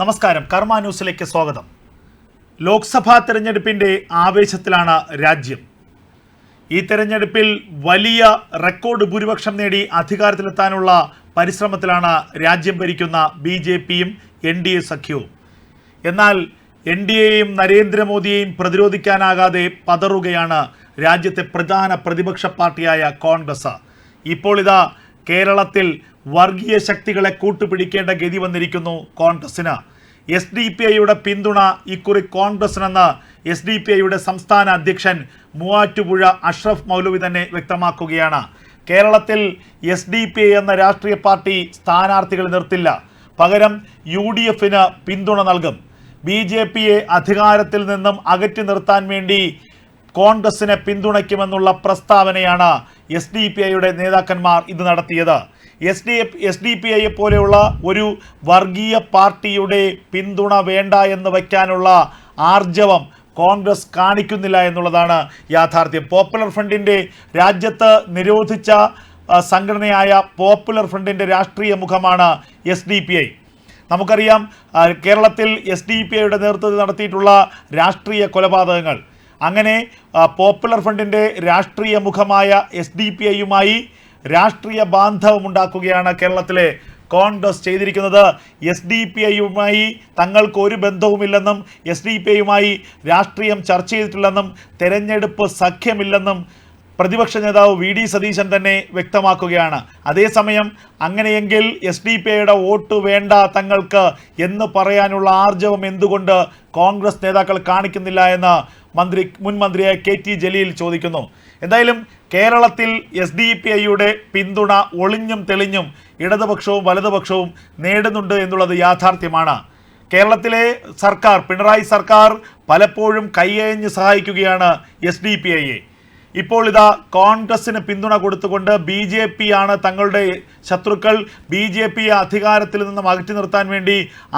നമസ്കാരം. കർമ്മ ന്യൂസിലേക്ക് സ്വാഗതം. ലോക്സഭാ തെരഞ്ഞെടുപ്പിന്റെ ആവേശത്തിലാണ് രാജ്യം. ഈ തെരഞ്ഞെടുപ്പിൽ വലിയ റെക്കോർഡ് ഭൂരിപക്ഷം നേടി അധികാരത്തിലെത്താനുള്ള പരിശ്രമത്തിലാണ് രാജ്യം ഭരിക്കുന്ന ബി ജെ പിയും എൻ ഡി എ സഖ്യവും. എന്നാൽ എൻ ഡി എയും നരേന്ദ്രമോദിയെയും പ്രതിരോധിക്കാനാകാതെ പതറുകയാണ് രാജ്യത്തെ പ്രധാന പ്രതിപക്ഷ പാർട്ടിയായ കോൺഗ്രസ്. ഇപ്പോൾ ഇതാ കേരളത്തിൽ വർഗീയ ശക്തികളെ കൂട്ടുപിടിക്കേണ്ട ഗതി വന്നിരിക്കുന്നു കോൺഗ്രസിന് എസ് ഡി പി ഐയുടെ പിന്തുണ ഇക്കുറി കോൺഗ്രസിനെന്ന് എസ് ഡി പി ഐയുടെ സംസ്ഥാന അധ്യക്ഷൻ മൂവാറ്റുപുഴ അഷ്റഫ് മൗലവി തന്നെ വ്യക്തമാക്കുകയാണ്. കേരളത്തിൽ എസ് ഡി പി ഐ എന്ന രാഷ്ട്രീയ പാർട്ടി സ്ഥാനാർത്ഥികൾ നിർത്തില്ല. പകരം യു ഡി എഫിന് പിന്തുണ നൽകും. ബി ജെ പിയെ അധികാരത്തിൽ നിന്നും അകറ്റി നിർത്താൻ വേണ്ടി കോൺഗ്രസിനെ പിന്തുണയ്ക്കുമെന്നുള്ള പ്രസ്താവനയാണ് എസ് ഡി പി ഐയുടെ നേതാക്കന്മാർ ഇത് നടത്തിയത്. S D S D P ഐയെ പോലെയുള്ള ഒരു വർഗീയ പാർട്ടിയുടെ പിന്തുണ വേണ്ട എന്ന് വയ്ക്കാനുള്ള ആർജവം കോൺഗ്രസ് കാണിക്കുന്നില്ല എന്നുള്ളതാണ് യാഥാർത്ഥ്യം. പോപ്പുലർ ഫ്രണ്ടിന്റെ രാജ്യത്ത് നിരോധിച്ച സംഘടനയായ പോപ്പുലർ ഫ്രണ്ടിന്റെ രാഷ്ട്രീയ മുഖമാണ് എസ് ഡി പി ഐ. നമുക്കറിയാം കേരളത്തിൽ എസ് ഡി പി ഐയുടെ നേതൃത്വത്തിൽ നടത്തിയിട്ടുള്ള രാഷ്ട്രീയ കൊലപാതകങ്ങൾ. അങ്ങനെ പോപ്പുലർ ഫ്രണ്ടിന്റെ രാഷ്ട്രീയ മുഖമായ എസ് ഡി പി ഐയുമായി രാഷ്ട്രീയ ബാന്ധവമുണ്ടാക്കുകയാണ് കേരളത്തിലെ കോൺഗ്രസ് ചെയ്തിരിക്കുന്നത്. എസ് ഡി പി ഐയുമായി തങ്ങൾക്ക് ഒരു ബന്ധവുമില്ലെന്നും എസ് ഡി പി ഐയുമായി രാഷ്ട്രീയം ചർച്ച ചെയ്തിട്ടില്ലെന്നും തെരഞ്ഞെടുപ്പ് സഖ്യമില്ലെന്നും പ്രതിപക്ഷ നേതാവ് വി ഡി സതീശൻ തന്നെ വ്യക്തമാക്കുകയാണ്. അതേസമയം അങ്ങനെയെങ്കിൽ എസ് ഡി പി ഐയുടെ വോട്ട് വേണ്ട തങ്ങൾക്ക് എന്ന് പറയാനുള്ള ആർജവം എന്തുകൊണ്ട് കോൺഗ്രസ് നേതാക്കൾ കാണിക്കുന്നില്ല എന്ന് മന്ത്രി മുൻ മന്ത്രിയായ കെ ടി ജലീൽ ചോദിക്കുന്നു. എന്തായാലും കേരളത്തിൽ എസ് ഡി പി ഐയുടെ പിന്തുണ ഒളിഞ്ഞും തെളിഞ്ഞും ഇടതുപക്ഷവും വലതുപക്ഷവും നേടുന്നുണ്ട് എന്നുള്ളത് യാഥാർത്ഥ്യമാണ്. കേരളത്തിലെ സർക്കാർ പിണറായി സർക്കാർ പലപ്പോഴും കൈയഴിഞ്ഞ് സഹായിക്കുകയാണ് എസ് ഡി പി ഐയെ. ഇപ്പോൾ ഇതാ കോൺഗ്രസിന് പിന്തുണ കൊടുത്തുകൊണ്ട് ബി ജെ പി ആണ് തങ്ങളുടെ ശത്രുക്കൾ. ബി ജെ പി അധികാരത്തിൽ നിന്നും അകറ്റി നിർത്താൻ വേണ്ടി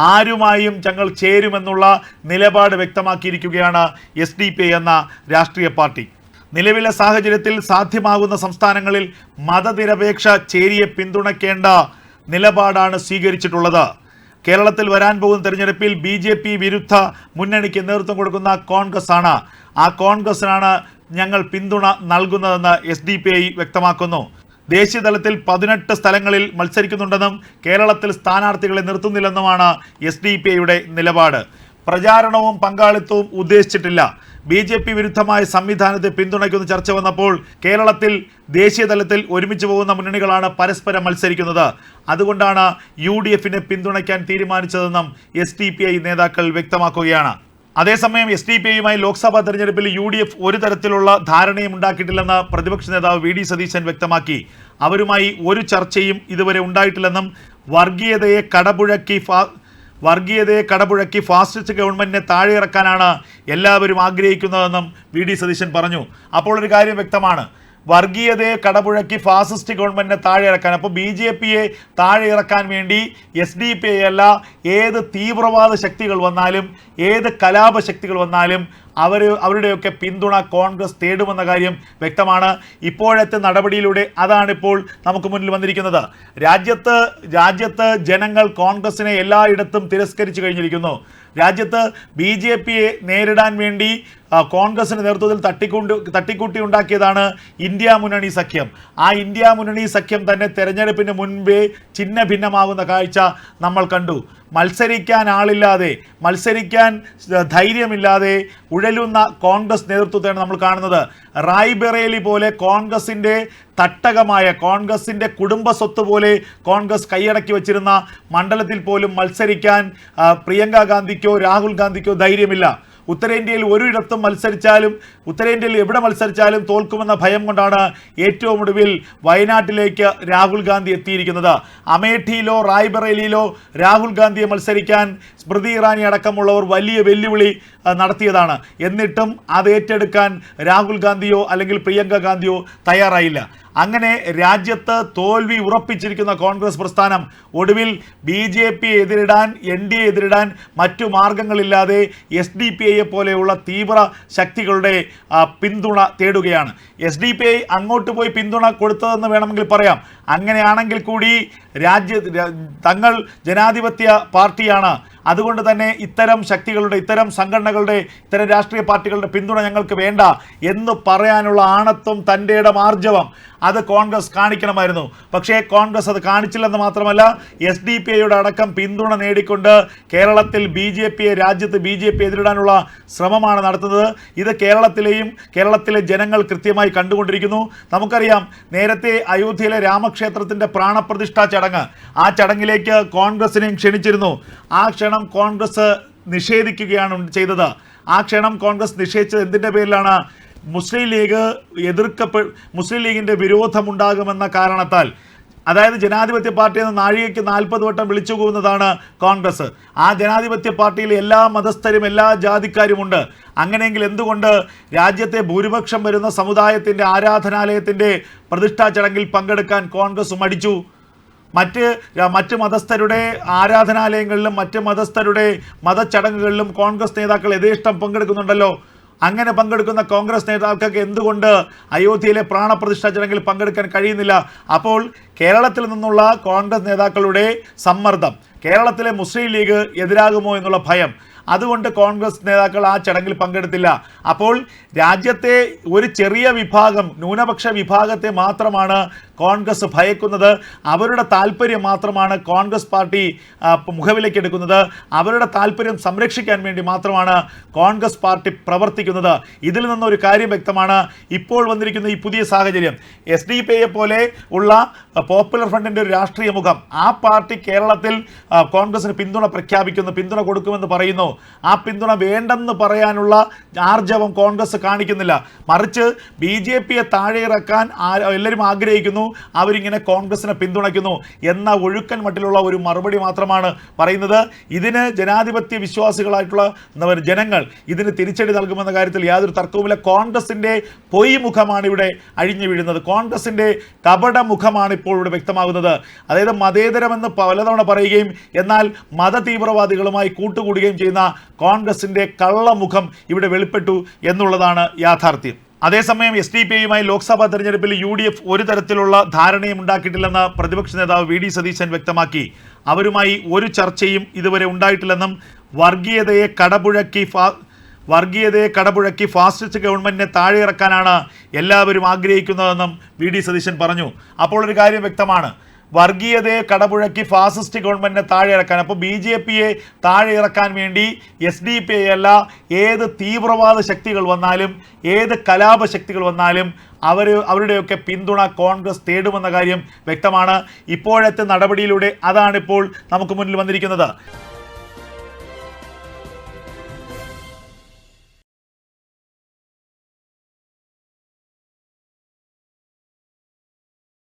ആരുമായും ഞങ്ങൾ ചേരുമെന്നുള്ള നിലപാട് വ്യക്തമാക്കിയിരിക്കുകയാണ് എസ് ഡി പി എന്ന രാഷ്ട്രീയ പാർട്ടി. നിലവിലെ സാഹചര്യത്തിൽ സാധ്യമാകുന്ന സംസ്ഥാനങ്ങളിൽ മതനിരപേക്ഷ ചേരിയെ പിന്തുണയ്ക്കേണ്ട നിലപാടാണ് സ്വീകരിച്ചിട്ടുള്ളത്. കേരളത്തിൽ വരാൻ പോകുന്ന തെരഞ്ഞെടുപ്പിൽ ബി ജെ പി വിരുദ്ധ മുന്നണിക്ക് നേതൃത്വം കൊടുക്കുന്ന കോൺഗ്രസ് ആണ് ആ കോൺഗ്രസിനാണ് ഞങ്ങൾ പിന്തുണ നൽകുന്നതെന്ന് എസ് ഡി പി ഐ വ്യക്തമാക്കുന്നു. ദേശീയ തലത്തിൽ പതിനെട്ട് സ്ഥലങ്ങളിൽ മത്സരിക്കുന്നുണ്ടെന്നും കേരളത്തിൽ സ്ഥാനാർത്ഥികളെ നിർത്തുന്നില്ലെന്നുമാണ് എസ് ഡി പി ഐയുടെ നിലപാട്. പ്രചാരണവും പങ്കാളിത്തവും ഉദ്ദേശിച്ചിട്ടില്ല. ബി ജെ പി വിരുദ്ധമായ സംവിധാനത്തെ പിന്തുണയ്ക്കുന്ന ചർച്ച വന്നപ്പോൾ കേരളത്തിൽ ദേശീയ തലത്തിൽ ഒരുമിച്ച് പോകുന്ന മുന്നണികളാണ് പരസ്പരം മത്സരിക്കുന്നത്. അതുകൊണ്ടാണ് യു ഡി എഫിനെ പിന്തുണയ്ക്കാൻ തീരുമാനിച്ചതെന്നും എസ് ഡി പി ഐ നേതാക്കൾ വ്യക്തമാക്കുകയാണ്. അതേസമയം എസ് ഡി പി ഐയുമായി ലോക്സഭാ തെരഞ്ഞെടുപ്പിൽ യു ഡി എഫ് ഒരു തരത്തിലുള്ള ധാരണയും ഉണ്ടാക്കിയിട്ടില്ലെന്ന് പ്രതിപക്ഷ നേതാവ് വി ഡി സതീശൻ വ്യക്തമാക്കി. അവരുമായി ഒരു ചർച്ചയും ഇതുവരെ ഉണ്ടായിട്ടില്ലെന്നും വർഗീയതയെ കടപുഴക്കി വർഗീയതയെ കടപുഴക്കി ഫാസിസ്റ്റ് ഗവൺമെന്റിനെ താഴെയിറക്കാനാണ് എല്ലാവരും ആഗ്രഹിക്കുന്നതെന്നും വി ഡി സതീശൻ പറഞ്ഞു. അപ്പോൾ ഒരു കാര്യം വ്യക്തമാണ്. വർഗീയതയെ കടപുഴക്കി ഫാസിസ്റ്റ് ഗവൺമെന്റിനെ താഴെ ഇറക്കാൻ. അപ്പോൾ ബി ജെ പിയെ താഴെ ഇറക്കാൻ വേണ്ടി എസ് ഡി പി അല്ല ഏത് തീവ്രവാദ ശക്തികൾ വന്നാലും ഏത് കലാപ ശക്തികൾ വന്നാലും അവർ അവരുടെയൊക്കെ പിന്തുണ കോൺഗ്രസ് തേടുമെന്ന കാര്യം വ്യക്തമാണ്. ഇപ്പോഴത്തെ നടപടിയിലൂടെ അതാണിപ്പോൾ നമുക്ക് മുന്നിൽ വന്നിരിക്കുന്നത്. രാജ്യത്ത് രാജ്യത്ത് ജനങ്ങൾ കോൺഗ്രസിനെ എല്ലായിടത്തും തിരസ്കരിച്ചു കഴിഞ്ഞിരിക്കുന്നു. രാജ്യത്ത് ബി ജെ പിയെ നേരിടാൻ വേണ്ടി ആ, കോൺഗ്രസിന്റെ നേതൃത്വത്തിൽ തട്ടിക്കൊണ്ട് തട്ടിക്കൂട്ടി ഉണ്ടാക്കിയതാണ് ഇന്ത്യ മുന്നണി സഖ്യം. ആ ഇന്ത്യ മുന്നണി സഖ്യം തന്നെ തെരഞ്ഞെടുപ്പിന് മുൻപേ ചിഹ്ന ഭിന്നമാകുന്ന കാഴ്ച നമ്മൾ കണ്ടു. മത്സരിക്കാൻ ആളില്ലാതെ മത്സരിക്കാൻ ധൈര്യമില്ലാതെ ഉഴലുന്ന കോൺഗ്രസ് നേതൃത്വത്തെയാണ് നമ്മൾ കാണുന്നത്. റായ്ബറേലി പോലെ കോൺഗ്രസിന്റെ തട്ടകമായ കോൺഗ്രസിന്റെ കുടുംബ സ്വത്ത് പോലെ കോൺഗ്രസ് കൈയടക്കി വച്ചിരുന്ന മണ്ഡലത്തിൽ പോലും മത്സരിക്കാൻ പ്രിയങ്ക ഗാന്ധിക്കോ രാഹുൽ ഗാന്ധിക്കോ ധൈര്യമില്ല. ഉത്തരേന്ത്യയിൽ ഒരിടത്തും മത്സരിച്ചാലും ഉത്തരേന്ത്യയിൽ എവിടെ മത്സരിച്ചാലും തോൽക്കുമെന്ന ഭയം കൊണ്ടാണ് ഏറ്റവും ഒടുവിൽ വയനാട്ടിലേക്ക് രാഹുൽ ഗാന്ധി എത്തിയിരിക്കുന്നത്. അമേഠിയിലോ റായ്ബറേലിയിലോ രാഹുൽ ഗാന്ധിയെ മത്സരിക്കാൻ സ്മൃതി ഇറാനി അടക്കമുള്ളവർ വലിയ വെല്ലുവിളി നടത്തിയതാണ്. എന്നിട്ടും അത് ഏറ്റെടുക്കാൻ രാഹുൽ ഗാന്ധിയോ അല്ലെങ്കിൽ പ്രിയങ്ക ഗാന്ധിയോ തയ്യാറായില്ല. അങ്ങനെ രാജ്യത്ത് തോൽവി ഉറപ്പിച്ചിരിക്കുന്ന കോൺഗ്രസ് പ്രസ്ഥാനം ഒടുവിൽ ബി ജെ പി എതിരിടാൻ എൻ ഡി എ എതിരിടാൻ മറ്റു മാർഗങ്ങളില്ലാതെ എസ് ഡി പി ഐയെ പോലെയുള്ള തീവ്ര ശക്തികളുടെ പിന്തുണ തേടുകയാണ്. എസ് ഡി പി ഐ അങ്ങോട്ട് പോയി പിന്തുണ കൊടുത്തതെന്ന് വേണമെങ്കിൽ പറയാം. അങ്ങനെയാണെങ്കിൽ കൂടി രാജ്യ തങ്ങൾ ജനാധിപത്യ പാർട്ടിയാണ്. അതുകൊണ്ട് തന്നെ ഇത്തരം ശക്തികളുടെ ഇത്തരം സംഘടനകളുടെ ഇത്തരം രാഷ്ട്രീയ പാർട്ടികളുടെ പിന്തുണ ഞങ്ങൾക്ക് വേണ്ട എന്ന് പറയാനുള്ള ആണത്വം തന്റെ ആർജവം അത് കോൺഗ്രസ് കാണിക്കണമായിരുന്നു. പക്ഷേ കോൺഗ്രസ് അത് കാണിച്ചില്ലെന്ന് മാത്രമല്ല എസ് ഡി പി ഐയുടെ അടക്കം പിന്തുണ നേടിക്കൊണ്ട് കേരളത്തിൽ ബി ജെ പിയെ രാജ്യത്ത് ബി ജെ പി എതിരിടാനുള്ള ശ്രമമാണ് നടത്തുന്നത്. ഇത് കേരളത്തിലെയും കേരളത്തിലെ ജനങ്ങൾ കൃത്യമായി കണ്ടുകൊണ്ടിരിക്കുന്നു. നമുക്കറിയാം നേരത്തെ അയോധ്യയിലെ രാമക്ഷേത്രത്തിന്റെ പ്രാണപ്രതിഷ്ഠാ ചടങ്ങ് ആ ചടങ്ങിലേക്ക് കോൺഗ്രസിനെയും ക്ഷണിച്ചിരുന്നു. ആ ക്ഷണം കോൺഗ്രസ് നിഷേധിക്കുകയാണ് ചെയ്തത്. ആ ക്ഷണം കോൺഗ്രസ് നിഷേധിച്ചത് എന്തിന്റെ പേരിലാണ്? മുസ്ലിം ലീഗ് എതിർക്കപ്പെ മുസ്ലിം ലീഗിന്റെ വിരോധമുണ്ടാകുമെന്ന കാരണത്താൽ അതായത് ജനാധിപത്യ പാർട്ടി എന്ന നാഴികയ്ക്ക് നാൽപ്പത് വട്ടം വിളിച്ചു പോകുന്നതാണ് കോൺഗ്രസ്. ആ ജനാധിപത്യ പാർട്ടിയിൽ എല്ലാ മതസ്ഥരും എല്ലാ ജാതിക്കാരുമുണ്ട്. അങ്ങനെയെങ്കിൽ എന്തുകൊണ്ട് രാജ്യത്തെ ഭൂരിപക്ഷം വരുന്ന സമുദായത്തിന്റെ ആരാധനാലയത്തിന്റെ പ്രതിഷ്ഠാ ചടങ്ങിൽ പങ്കെടുക്കാൻ കോൺഗ്രസ് മടിച്ചു? മറ്റ് മറ്റ് മതസ്ഥരുടെ ആരാധനാലയങ്ങളിലും മറ്റ് മതസ്ഥരുടെ മതച്ചടങ്ങുകളിലും കോൺഗ്രസ് നേതാക്കൾ യഥേഷ്ടം പങ്കെടുക്കുന്നുണ്ടല്ലോ. അങ്ങനെ പങ്കെടുക്കുന്ന കോൺഗ്രസ് നേതാക്കൾക്ക് എന്തുകൊണ്ട് അയോധ്യയിലെ പ്രാണപ്രതിഷ്ഠ ചടങ്ങിൽ പങ്കെടുക്കാൻ കഴിയുന്നില്ല? അപ്പോൾ കേരളത്തിൽ നിന്നുള്ള കോൺഗ്രസ് നേതാക്കളുടെ സമ്മർദ്ദം. കേരളത്തിലെ മുസ്ലിം ലീഗ് എതിരാകുമോ എന്നുള്ള ഭയം. അതുകൊണ്ട് കോൺഗ്രസ് നേതാക്കൾ ആ ചടങ്ങിൽ പങ്കെടുത്തില്ല. അപ്പോൾ രാജ്യത്തെ ഒരു ചെറിയ വിഭാഗം ന്യൂനപക്ഷ വിഭാഗത്തെ മാത്രമാണ് കോൺഗ്രസ് ഭയക്കുന്നത്. അവരുടെ താല്പര്യം മാത്രമാണ് കോൺഗ്രസ് പാർട്ടി മുഖവിലേക്കെടുക്കുന്നത് അവരുടെ താല്പര്യം സംരക്ഷിക്കാൻ വേണ്ടി മാത്രമാണ് കോൺഗ്രസ് പാർട്ടി പ്രവർത്തിക്കുന്നത്. ഇതിൽ നിന്നൊരു കാര്യം വ്യക്തമാണ്. ഇപ്പോൾ വന്നിരിക്കുന്ന ഈ പുതിയ സാഹചര്യം. എസ് ഡി പി പോലെ ഉള്ള പോപ്പുലർ ഫ്രണ്ടിന്റെ ഒരു രാഷ്ട്രീയ മുഖം ആ പാർട്ടി കേരളത്തിൽ കോൺഗ്രസിന് പിന്തുണ പ്രഖ്യാപിക്കുന്നു പിന്തുണ കൊടുക്കുമെന്ന് പറയുന്നു. ആ പിന്തുണ വേണ്ടെന്ന് പറയാനുള്ള ആർജവം കോൺഗ്രസ് കാണിക്കുന്നില്ല. മറിച്ച് ബി ജെ പിയെ താഴെ ഇറക്കാൻ എല്ലാവരും ആഗ്രഹിക്കുന്നു. അവരിങ്ങനെ കോൺഗ്രസിനെ പിന്തുണയ്ക്കുന്നു എന്ന ഒഴുക്കൻ മട്ടിലുള്ള ഒരു മറുപടി മാത്രമാണ് പറയുന്നത്. ഇതിന് ജനാധിപത്യ വിശ്വാസികളായിട്ടുള്ള ജനങ്ങൾ ഇതിന് തിരിച്ചടി നൽകുമെന്ന കാര്യത്തിൽ യാതൊരു തർക്കവുമില്ല. കോൺഗ്രസിന്റെ പൊയ് മുഖമാണ് ഇവിടെ അഴിഞ്ഞു വീഴുന്നത്. കോൺഗ്രസിന്റെ കപട മുഖമാണ് ഇപ്പോൾ ഇവിടെ വ്യക്തമാകുന്നത്. അതായത് മതേതരമെന്ന് പലതവണ പറയുകയും എന്നാൽ മത തീവ്രവാദികളുമായി കൂട്ടുകൂടുകയും ചെയ്യുന്ന കോൺഗ്രസിന്റെ കള്ളമുഖം ഇവിടെ വെളിപ്പെട്ടു എന്നുള്ളതാണ് യാഥാർത്ഥ്യം. അതേസമയം എസ് ഡി പി ഐയുമായി ലോക്സഭാ തെരഞ്ഞെടുപ്പിൽ യു ഡി എഫ് ഒരു തരത്തിലുള്ള ധാരണയും ഉണ്ടാക്കിയിട്ടില്ലെന്ന് പ്രതിപക്ഷ നേതാവ് വി ഡി സതീശൻ വ്യക്തമാക്കി. അവരുമായി ഒരു ചർച്ചയും ഇതുവരെ ഉണ്ടായിട്ടില്ലെന്നും വർഗീയതയെ കടപുഴക്കി ഫാ വർഗീയതയെ കടപുഴക്കി ഫാസിസ്റ്റ് ഗവൺമെന്റിനെ താഴെ ഇറക്കാനാണ് എല്ലാവരും ആഗ്രഹിക്കുന്നതെന്നും വി ഡി സതീശൻ പറഞ്ഞു. അപ്പോൾ ഒരു കാര്യം വ്യക്തമാണ്. വർഗീയതയെ കടപുഴക്കി ഫാസിസ്റ്റ് ഗവൺമെന്റിനെ താഴെ ഇറക്കാൻ. അപ്പോൾ ബി ജെ പിയെ താഴെ ഇറക്കാൻ വേണ്ടി എസ് ഡി പി അല്ല ഏത് തീവ്രവാദ ശക്തികൾ വന്നാലും ഏത് കലാപ ശക്തികൾ വന്നാലും അവർ അവരുടെയൊക്കെ പിന്തുണ കോൺഗ്രസ് തേടുമെന്ന കാര്യം വ്യക്തമാണ്. ഇപ്പോഴത്തെ നടപടിയിലൂടെ അതാണിപ്പോൾ നമുക്ക് മുന്നിൽ വന്നിരിക്കുന്നത്.